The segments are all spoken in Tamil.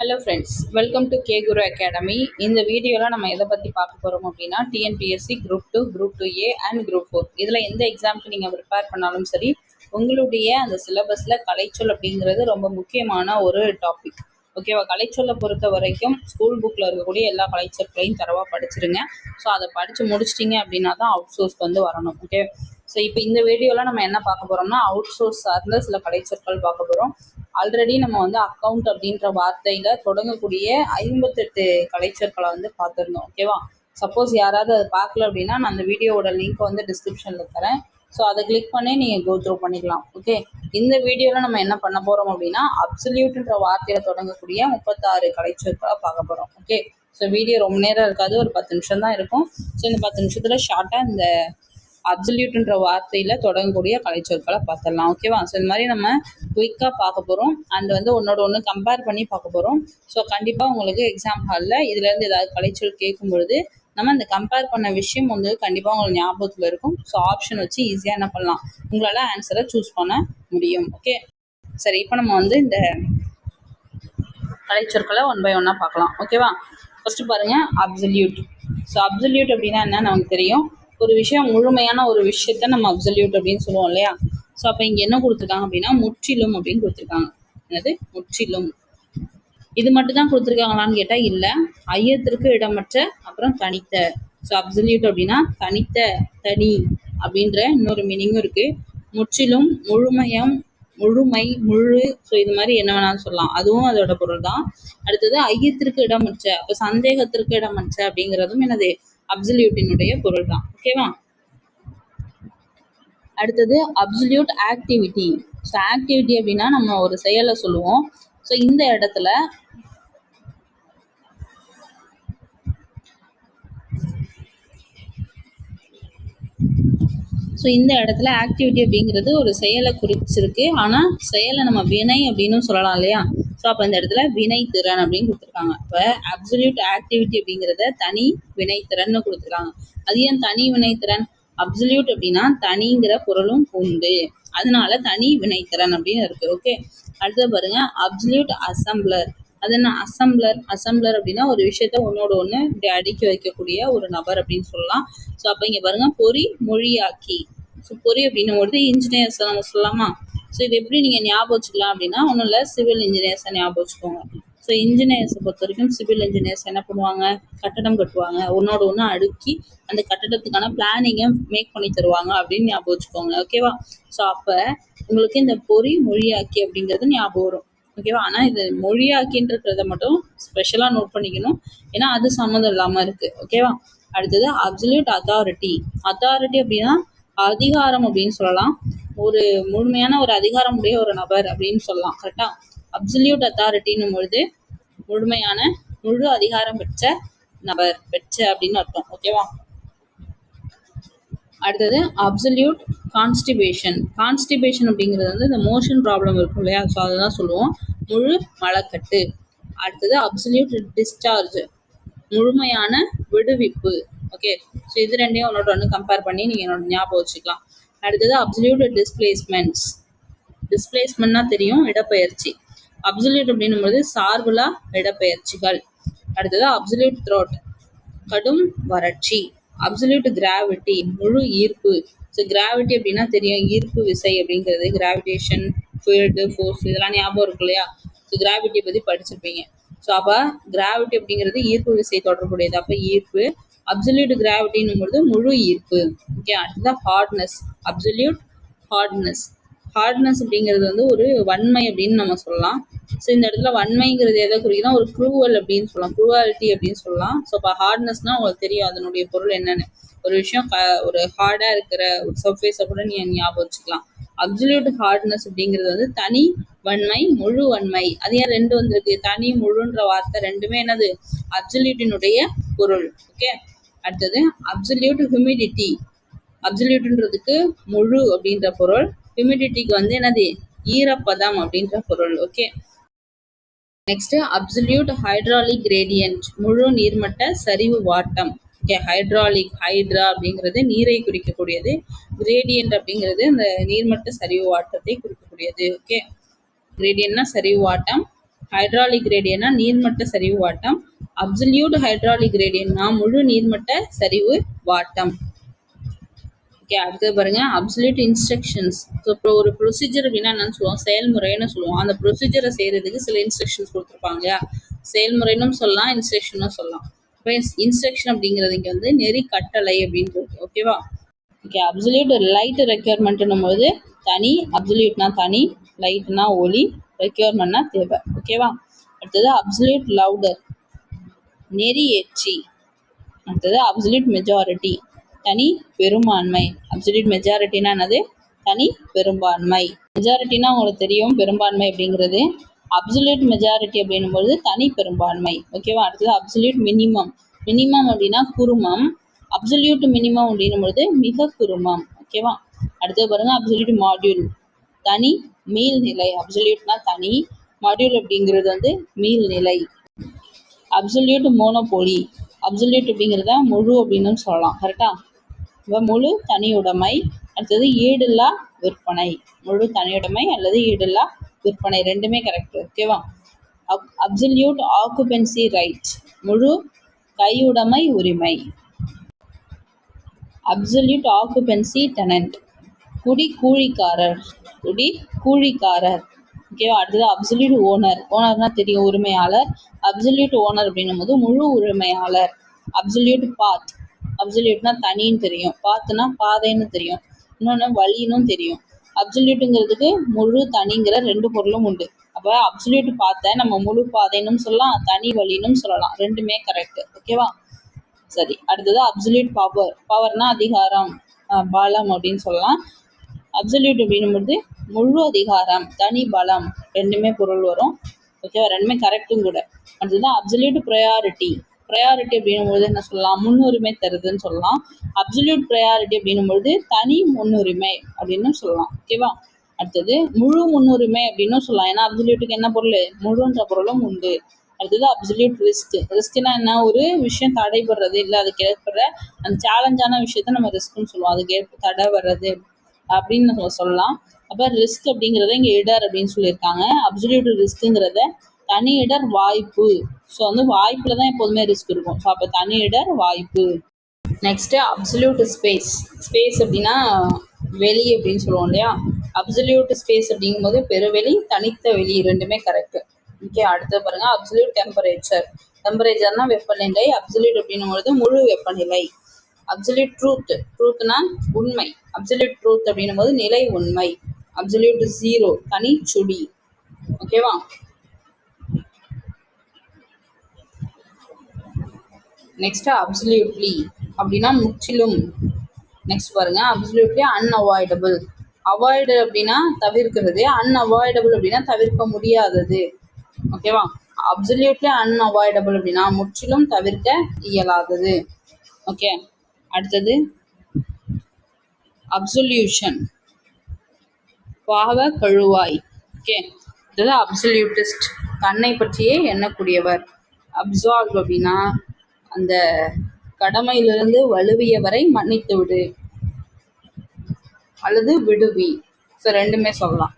Hello friends welcome to K Guru academy இந்த வீடியோவில் நம்ம எதை பற்றி பார்க்க போகிறோம் அப்படின்னா TNPSC group two group two A and group four இதில் எந்த எக்ஸாமுக்கு நீங்கள் ப்ரிப்பேர் பண்ணாலும் சரி உங்களுடைய அந்த சிலபஸில் கலைச்சொல் அப்படிங்கிறது ரொம்ப முக்கியமான ஒரு டாபிக் ஓகேவா கலைச்சொல்லை பொறுத்த வரைக்கும் ஸ்கூல் புக்கில் இருக்கக்கூடிய எல்லா கலைச்சொற்களையும் தரவாக படிச்சிருங்க. ஸோ அதை படித்து முடிச்சிட்டிங்க அப்படின்னா தான் அவுட் சோர்ஸ் வந்து வரணும். ஓகே ஸோ இப்போ இந்த வீடியோவில் நம்ம என்ன பார்க்க போகிறோம்னா அவுட் சோர்ஸ் சார்ந்த சில கலைச்சொற்கள் பார்க்க போகிறோம் ஆல்ரெடி நம்ம வந்து அக்கௌண்ட் அப்படின்ற வார்த்தையில் தொடங்கக்கூடிய ஐம்பத்தெட்டு கலைச்சொற்களை வந்து பார்த்துருந்தோம் ஓகேவா சப்போஸ் யாராவது அதை பார்க்கல அப்படின்னா நான் அந்த வீடியோவோட லிங்க் வந்து டிஸ்கிரிப்ஷனில் தரேன். ஸோ அதை கிளிக் பண்ணி நீங்கள் கோ த்ரூ பண்ணிக்கலாம் ஓகே இந்த வீடியோவில் நம்ம என்ன பண்ண போகிறோம் அப்படின்னா அப்சல்யூட்ன்ற வார்த்தையில் தொடங்கக்கூடிய முப்பத்தாறு கலைச்சொற்களை பார்க்க போகிறோம் ஓகே ஸோ வீடியோ ரொம்ப நேரம் இருக்காது ஒரு பத்து நிமிஷம் தான் இருக்கும். ஸோ இந்த பத்து நிமிஷத்தில் ஷார்ட்டாக இந்த அப்சல்யூட்ன்ற வார்த்தையில் தொடங்கக்கூடிய கலைச்சொற்களை பார்த்துடலாம் ஓகேவா ஸோ இந்த மாதிரி நம்ம குயிக்காக பார்க்க போகிறோம் அண்ட் வந்து ஒன்றோட ஒன்று கம்பேர் பண்ணி பார்க்க போகிறோம் ஸோ கண்டிப்பாக உங்களுக்கு எக்ஸாம் ஹாலில் இதுலேருந்து ஏதாவது கலைச்சொல் கேட்கும் பொழுது நம்ம அந்த கம்பேர் பண்ண விஷயம் வந்து கண்டிப்பாக உங்களுக்கு ஞாபகத்தில் இருக்கும். ஸோ ஆப்ஷன் வச்சு ஈஸியாக என்ன பண்ணலாம்? உங்களால் ஆன்சரை சூஸ் பண்ண முடியும். ஓகே சரி இப்போ நம்ம வந்து இந்த கலைச்சொற்களை ஒன் பை ஒன்னாக பார்க்கலாம். ஓகேவா ஃபஸ்ட்டு பாருங்கள் அப்சல்யூட் ஸோ அப்சல்யூட் அப்படின்னா என்ன நமக்கு தெரியும். ஒரு விஷயம் முழுமையான ஒரு விஷயத்த நம்ம அப்சல்யூட் அப்படின்னு சொல்லுவோம் இல்லையா? ஸோ அப்போ இங்கே என்ன கொடுத்துருக்காங்க அப்படின்னா முற்றிலும் அப்படின்னு கொடுத்துருக்காங்க. என்னது? முற்றிலும். இது மட்டும் தான் கொடுத்துருக்காங்களான்னு கேட்டால் இல்லை. ஐயத்திற்கு இடமற்ற அப்புறம் தனித்த. ஸோ அப்சல்யூட் அப்படின்னா தனித்த தனி அப்படின்ற இன்னொரு மீனிங்கும் இருக்குது முற்றிலும் முழுமையம் முழுமை முழு. ஸோ இது மாதிரி என்ன வேணாலும் சொல்லலாம். அதுவும் அதோட பொருள் தான் அடுத்தது ஐயத்திற்கு இடமற்ற. அப்போ சந்தேகத்திற்கு இடமற்ற அப்படிங்கிறதும் என்னது? அப்சல்யூட்டினுடைய பொருள் தான் ஓகேவா அடுத்தது அப்சல்யூட் ஆக்டிவிட்டி ஸோ ஆக்டிவிட்டி அப்படின்னா நம்ம ஒரு செயலை சொல்லுவோம். ஸோ இந்த இடத்துல ஸோ இந்த இடத்துல ஆக்டிவிட்டி அப்படிங்கிறது ஒரு செயலை குறிச்சிருக்கு. ஆனால் செயலை நம்ம வினை அப்படின்னு சொல்லலாம் இல்லையா? ஸோ அப்போ இந்த இடத்துல வினைத்திறன் அப்படின்னு கொடுத்துருக்காங்க. இப்போ அப்சல்யூட் ஆக்டிவிட்டி அப்படிங்கிறத தனி வினைத்திறன்னு கொடுத்துருக்காங்க. அது ஏன் தனி வினைத்திறன் அப்சல்யூட் அப்படின்னா தனிங்கிற பொருளும் உண்டு. அதனால தனி வினைத்திறன் அப்படின்னு இருக்கு. ஓகே அடுத்து பாருங்க அப்சல்யூட் அசம்பிளர் அது என்ன? அசம்பிளர் அசம்பிளர் அப்படின்னா ஒரு விஷயத்த ஒன்னோட ஒன்று இப்படி அடுக்கி வைக்கக்கூடிய ஒரு நபர் அப்படின்னு சொல்லலாம். ஸோ அப்போ இங்கே பாருங்க பொறி மொழியாக்கி. ஸோ பொறி அப்படின்னும் பொழுது இன்ஜினியர்ஸ் நம்ம சொல்லலாமா? ஸோ இது எப்படி நீங்கள் ஞாபகம் வச்சுக்கலாம் அப்படின்னா ஒன்றும் இல்லை சிவில் இன்ஜினியர்ஸை ஞாபகம் வச்சுக்கோங்க. ஸோ இன்ஜினியர்ஸை பொறுத்த வரைக்கும் சிவில் இன்ஜினியர்ஸ் என்ன பண்ணுவாங்க? கட்டடம் கட்டுவாங்க. ஒன்னோட ஒன்று அடுக்கி அந்த கட்டடத்துக்கான பிளானிங்கை மேக் பண்ணி தருவாங்க அப்படின்னு ஞாபகம் வச்சுக்கோங்க. ஓகேவா ஸோ அப்போ உங்களுக்கு இந்த பொறி மொழியாக்கி அப்படிங்கிறது ஞாபகம் வரும். ஓகேவா ஆனால் இது மொழியாக்கின்றத மட்டும் ஸ்பெஷலாக நோட் பண்ணிக்கணும். ஏன்னா அது சம்மந்தம் இல்லாமல் இருக்குது ஓகேவா அடுத்தது அப்சல்யூட் அத்தாரிட்டி அத்தாரிட்டி அப்படின்னா அதிகாரம் அப்படின்னு சொல்லலாம். ஒரு முழுமையான ஒரு அதிகாரம் உடைய ஒரு நபர் அப்படின்னு சொல்லலாம். கரெக்டா அப்சல்யூட் அத்தாரிட்டின்னும் பொழுது முழுமையான முழு அதிகாரம் பெற்ற நபர் பெற்ற அப்படின்னு அர்த்தம். ஓகேவா அடுத்தது அப்சல்யூட் கான்ஸ்டிபேஷன் கான்ஸ்டிபேஷன் அப்படிங்கிறது வந்து இந்த மோஷன் ப்ராப்ளம் இருக்கும் இல்லையா? ஸோ அதுதான் சொல்லுவோம். முழு மலக்கட்டு. அடுத்தது அப்சல்யூட் டிஸ்சார்ஜ் முழுமையான விடுவிப்பு. ஓகே ஸோ இது ரெண்டையும் உன்னோட ஒன்று கம்பேர் பண்ணி நீங்கள் என்னோட ஞாபகம் வச்சுக்கலாம். அடுத்தது அப்சல்யூட் டிஸ்பிளேஸ்மெண்ட்ஸ் டிஸ்பிளேஸ்மெண்ட்னா தெரியும் இடப்பெயர்ச்சி. அப்சல்யூட் அப்படின்னும்போது சார்புலா இடப்பெயர்ச்சிகள். அடுத்தது அப்சல்யூட் த்ரோட் கடும் வறட்சி. அப்சல்யூட் கிராவிட்டி முழு ஈர்ப்பு. ஸோ கிராவிட்டி அப்படின்னா தெரியும் ஈர்ப்பு விசை அப்படிங்கிறது. கிராவிடேஷன் ஃபீல்டு ஃபோர்ஸ் இதெல்லாம் ஞாபகம் இருக்கு இல்லையா? ஸோ கிராவிட்டியை பற்றி படிச்சிருப்பீங்க. ஸோ அப்போ கிராவிட்டி அப்படிங்கிறது ஈர்ப்பு விசை தொடர்புடையது. அப்போ ஈர்ப்பு அப்சல்யூட் கிராவிட்டின்னும் பொழுது முழு ஈர்ப்பு. ஓகே அடுத்ததான் ஹார்ட்னஸ் அப்சல்யூட் ஹார்ட்னஸ் ஹார்ட்னஸ் அப்படிங்கிறது வந்து ஒரு வன்மை அப்படின்னு நம்ம சொல்லலாம். ஸோ இந்த இடத்துல வன்மைங்கிறது எதை குறிக்குன்னா ஒரு க்ரூவல் அப்படின்னு சொல்லலாம். க்ரூவாலிட்டி அப்படின்னு சொல்லலாம். ஸோ இப்போ ஹார்ட்னஸ்னால் உங்களுக்கு தெரியும் அதனுடைய பொருள் என்னென்னு. ஒரு விஷயம் ஒரு ஹார்டாக இருக்கிற ஒரு சர்ஃபேஸை கூட நீ ஞாபகம் வச்சுக்கலாம். அப்சல்யூட் ஹார்ட்னஸ் அப்படிங்கிறது வந்து தனி வன்மை முழு வன்மை. அது ஏன் ரெண்டு வந்திருக்கு? தனி முழுன்ற வார்த்தை ரெண்டுமே என்னது? அப்சல்யூட்டினுடைய பொருள். ஓகே அடுத்தது அப்சல்யூட் ஹியூமிடிட்டி அப்சல்யூட்ன்றதுக்கு முழு அப்படின்ற பொருள். ஹியூமிடிட்டிக்கு வந்து என்னது? ஈரப்பதம் அப்படின்ற பொருள். Okay next absolute hydraulic gradient முழு நீர்மட்ட சரிவு வாட்டம். ஓகே ஹைட்ராலிக் ஹைட்ரா அப்படிங்கிறது நீரை குறிக்கக்கூடியது. கிரேடியன்ட் அப்படிங்கிறது இந்த நீர்மட்ட சரிவு வாட்டத்தை குறிக்கக்கூடியது. ஓகே கிரேடியன்ட்னா சரிவு வாட்டம். ஹைட்ராலிக் கிரேடியன்னா நீர்மட்ட சரிவு வாட்டம். அப்சல்யூட் ஹைட்ராலிக் கிரேடியன்னா முழு நீர்மட்ட சரிவு வாட்டம். ஓகே அடுத்தது பாருங்க. அப்சல்யூட் இன்ஸ்ட்ரக்ஷன்ஸ் ஸோ இப்போ ஒரு ப்ரொசீஜர் அப்படின்னா என்னன்னு சொல்லுவோம். செயல்முறைன்னு சொல்லுவோம். அந்த ப்ரொசீஜரை செய்யறதுக்கு சில இன்ஸ்ட்ரக்ஷன்ஸ் கொடுத்துருப்பாங்க. இல்லையா செயல்முறைன்னு சொல்லலாம் இன்ஸ்ட்ரக்ஷனும் சொல்லலாம். இப்போ இன்ஸ்ட்ரக்ஷன் அப்படிங்கிறது இங்கே வந்து நெறி கட்டளை அப்படின்றது ஓகேவா ஓகே அப்சல்யூட் லைட் ரெக்யர்மெண்ட்னும் போது தனி அப்சல்யூட்னா தனி லைட்னா ஒளி ரெக்யர்மெண்ட்னா தேவை. ஓகேவா அடுத்தது அப்சல்யூட் லவுடர் நெறியேற்றி அடுத்தது அப்சல்யூட் மெஜாரிட்டி தனி பெரும்பான்மை. அப்சல்யூட் மெஜாரிட்டினா என்னது? தனி பெரும்பான்மை. மெஜாரிட்டினா உங்களுக்கு தெரியும் பெரும்பான்மை அப்படிங்கிறது. அப்சல்யூட் மெஜாரிட்டி அப்படின்னும்போது தனி பெரும்பான்மை. ஓகேவா அடுத்தது அப்சல்யூட் மினிமம் மினிமம் அப்படின்னா குருமம் அப்சல்யூட் மினிமம் அப்படின்னும் பொழுது மிக குருமம் ஓகேவா அடுத்தது பாருங்க அப்சல்யூட் மாடியூல் தனி மீள்நிலை அப்சல்யூட்னா தனி. மாடியூல் அப்படிங்கிறது வந்து மீள்நிலை அப்சல்யூட் மோனோபோலி அப்சல்யூட் அப்படிங்கிறத முழு அப்படின்னு சொல்லலாம். கரெக்டா இப்போ முழு தனியுடைமை அடுத்தது ஈடில்லா விற்பனை. முழு தனியுடைமை அல்லது ஈடில்லா விற்பனை. ரெண்டுமே கரெக்ட் ஓகேவா அப் அப்சல்யூட் ஆக்குபென்சி ரைட் முழு கையுடைமை உரிமை. அப்சல்யூட் ஆக்குபென்சி டெனண்ட் குடி கூலிக்காரர். குடி கூலிக்காரர். ஓகேவா அடுத்தது அப்சல்யூட் ஓனர் ஓனர்னா தெரியும் உரிமையாளர். அப்சல்யூட் ஓனர் அப்படின்னும் போது முழு உரிமையாளர். அப்சல்யூட் பாத் அப்சல்யூட்னா தனின்னு தெரியும். பாத்துனா பாதைன்னு தெரியும். இன்னொன்று வழின்னு தெரியும். அப்சல்யூட்டுங்கிறதுக்கு முழு தனிங்கிற ரெண்டு பொருளும் உண்டு. அப்போ அப்சல்யூட் பார்த்த நம்ம முழு பாதைன்னு சொல்லலாம் தனி வழின்னு சொல்லலாம். ரெண்டுமே கரெக்ட் ஓகேவா சரி. அடுத்தது அப்சல்யூட் பவர் பவர்னா அதிகாரம் பலம் அப்படின்னு சொல்லலாம். அப்சல்யூட் அப்படின்னும்போது முழு அதிகாரம் தனி பலம் ரெண்டுமே பொருள் வரும். ஓகேவா ரெண்டுமே கரெக்டும் கூட. அடுத்தது அப்சல்யூட் ப்ரையாரிட்டி ப்ரையாரிட்டி அப்படின்னும்போது என்ன சொல்லலாம்? முன்னுரிமை தருதுன்னு சொல்லலாம். அப்சல்யூட் ப்ரையாரிட்டி அப்படின்னும்பொழுது தனி முன்னுரிமை அப்படின்னு சொல்லலாம். ஓகேவா அடுத்தது முழு முன்னுரிமை அப்படின்னு சொல்லலாம். ஏன்னா அப்சல்யூட்டுக்கு என்ன பொருள்? முழுன்ற பொருளும் உண்டு. அடுத்தது அப்சல்யூட் ரிஸ்க் ரிஸ்க்னா என்ன? ஒரு விஷயம் தடைபடுறது இல்லை அதுக்கு ஏற்படுற அந்த சேலஞ்சான விஷயத்த நம்ம ரிஸ்க்னு சொல்லுவோம். அதுக்கு ஏற்ப தடை வர்றது. அப்படின்னு நம்ம சொல்லலாம். அப்போ ரிஸ்க் அப்படிங்கிறத இங்கே இடர் அப்படின்னு சொல்லியிருக்காங்க. அப்சல்யூட் ரிஸ்க்குங்கிறத தனி இடர் வாய்ப்பு. ஸோ வந்து வாய்ப்பில் தான் எப்போதுமே ரிஸ்க் இருக்கும். ஸோ அப்போ தனி இடர் வாய்ப்பு. நெக்ஸ்ட்டு அப்சல்யூட் ஸ்பேஸ் ஸ்பேஸ் அப்படின்னா வெளி அப்படின்னு சொல்லுவோம் இல்லையா? அப்சல்யூட் ஸ்பேஸ் அப்படிங்கும்போது பெருவெளி தனித்த வெளி ரெண்டுமே கரெக்ட் ஓகே அடுத்து பாருங்க அப்சல்யூட் டெம்பரேச்சர் டெம்பரேச்சர்னா வெப்பநிலை அப்சல்யூட் அப்படின்னும் பொழுது முழு வெப்பநிலை. அப்சல்யூட் ட்ரூத் ட்ரூத்னா உண்மை. அப்சல்யூட் ட்ரூத் அப்படின்னும் போது நிலை உண்மை. அப்சல்யூட் ஜீரோ தனி சுடி. ஓகேவா நெக்ஸ்ட் அப்சல்யூட்லி அப்படின்னா முற்றிலும். நெக்ஸ்ட் பாருங்க. அப்சல்யூட்லி அன்அவாய்டபுள் அவாய்டு அப்படின்னா தவிர்க்கிறது. அன்அவாய்டபுள் அப்படின்னா தவிர்க்க முடியாதது. ஓகேவா அப்சல்யூட்லி அன்அவாய்டபுள் அப்படின்னா முற்றிலும் தவிர்க்க இயலாதது. ஓகே அடுத்தது அப்சல்யூஷன் பாவ கழுவாய். ஓகே அடுத்தது அப்சல்யூட்டிஸ்ட் தன்னை பற்றியே எண்ணக்கூடியவர். அப்சால்வ் அப்படின்னா அந்த கடமையிலிருந்து வலுவியவரை மன்னித்து விடு. அல்லது விடுவி. ஸோ ரெண்டுமே சொல்லலாம்.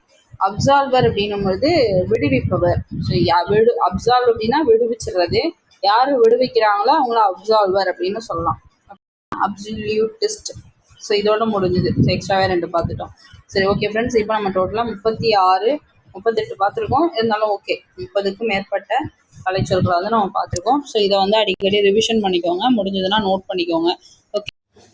அப்சால்வர் அப்படின்னும் பொழுது விடுவிப்பவர் ஸோ விடு அப்சால்வ் அப்படின்னா விடுவிச்சிடுறது. யார் விடுவிக்கிறாங்களோ அவங்கள அப்சால்வர் அப்படின்னு சொல்லலாம். அப்சல்யூட்டிஸ்ட் ஸோ இதோட முடிஞ்சுது. ஸோ எக்ஸ்ட்ராவே ரெண்டு பார்த்துட்டோம். சரி ஓகே ஃப்ரெண்ட்ஸ் இப்போ நம்ம டோட்டலாக முப்பத்தி ஆறு முப்பத்தெட்டு பார்த்துருக்கோம். இருந்தாலும் ஓகே முப்பதுக்கும் மேற்பட்ட கலைச்சொற்களை வந்து நம்ம பார்த்துருக்கோம். ஸோ இதை வந்து அடிக்கடி ரிவிஷன் பண்ணிக்கோங்க. முடிஞ்சதுன்னா நோட் பண்ணிக்கோங்க.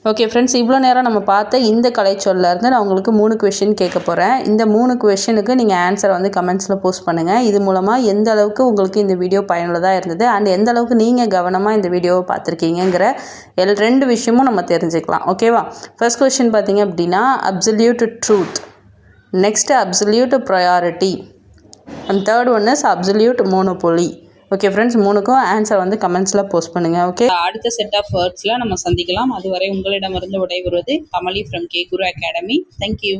ஓகே ஃப்ரெண்ட்ஸ் இவ்வளோ நேரம் நம்ம பார்த்த இந்த கலைச்சொல்ல இருந்து நான் உங்களுக்கு மூணு கொஷின் கேட்க போகிறேன் இந்த மூணு கொஷனுக்கு நீங்கள் ஆன்சரை வந்து கமெண்ட்ஸில் போஸ்ட் பண்ணுங்கள் இது மூலமாக எந்த அளவுக்கு உங்களுக்கு இந்த வீடியோ பயனுள்ளதாக இருந்தது? அண்ட் எந்த அளவுக்கு நீங்கள் கவனமாக இந்த வீடியோவை பார்த்துருக்கீங்கிற எல் ரெண்டு விஷயமும் நம்ம தெரிஞ்சுக்கலாம். ஓகேவா ஃபர்ஸ்ட் கொஷின் பார்த்தீங்க அப்படின்னா absolute truth next absolute priority and third one is absolute monopoly okay friends மூணுக்கும் ஆன்சர் வந்து கமெண்ட்ஸில் போஸ்ட் பண்ணுங்கள் ஓகே அடுத்த செட் ஆஃப் வேர்ட்ஸில் நம்ம சந்திக்கலாம். அதுவரை உங்களிடமிருந்து விடைபெறுவது Kamali from K Guru academy thank you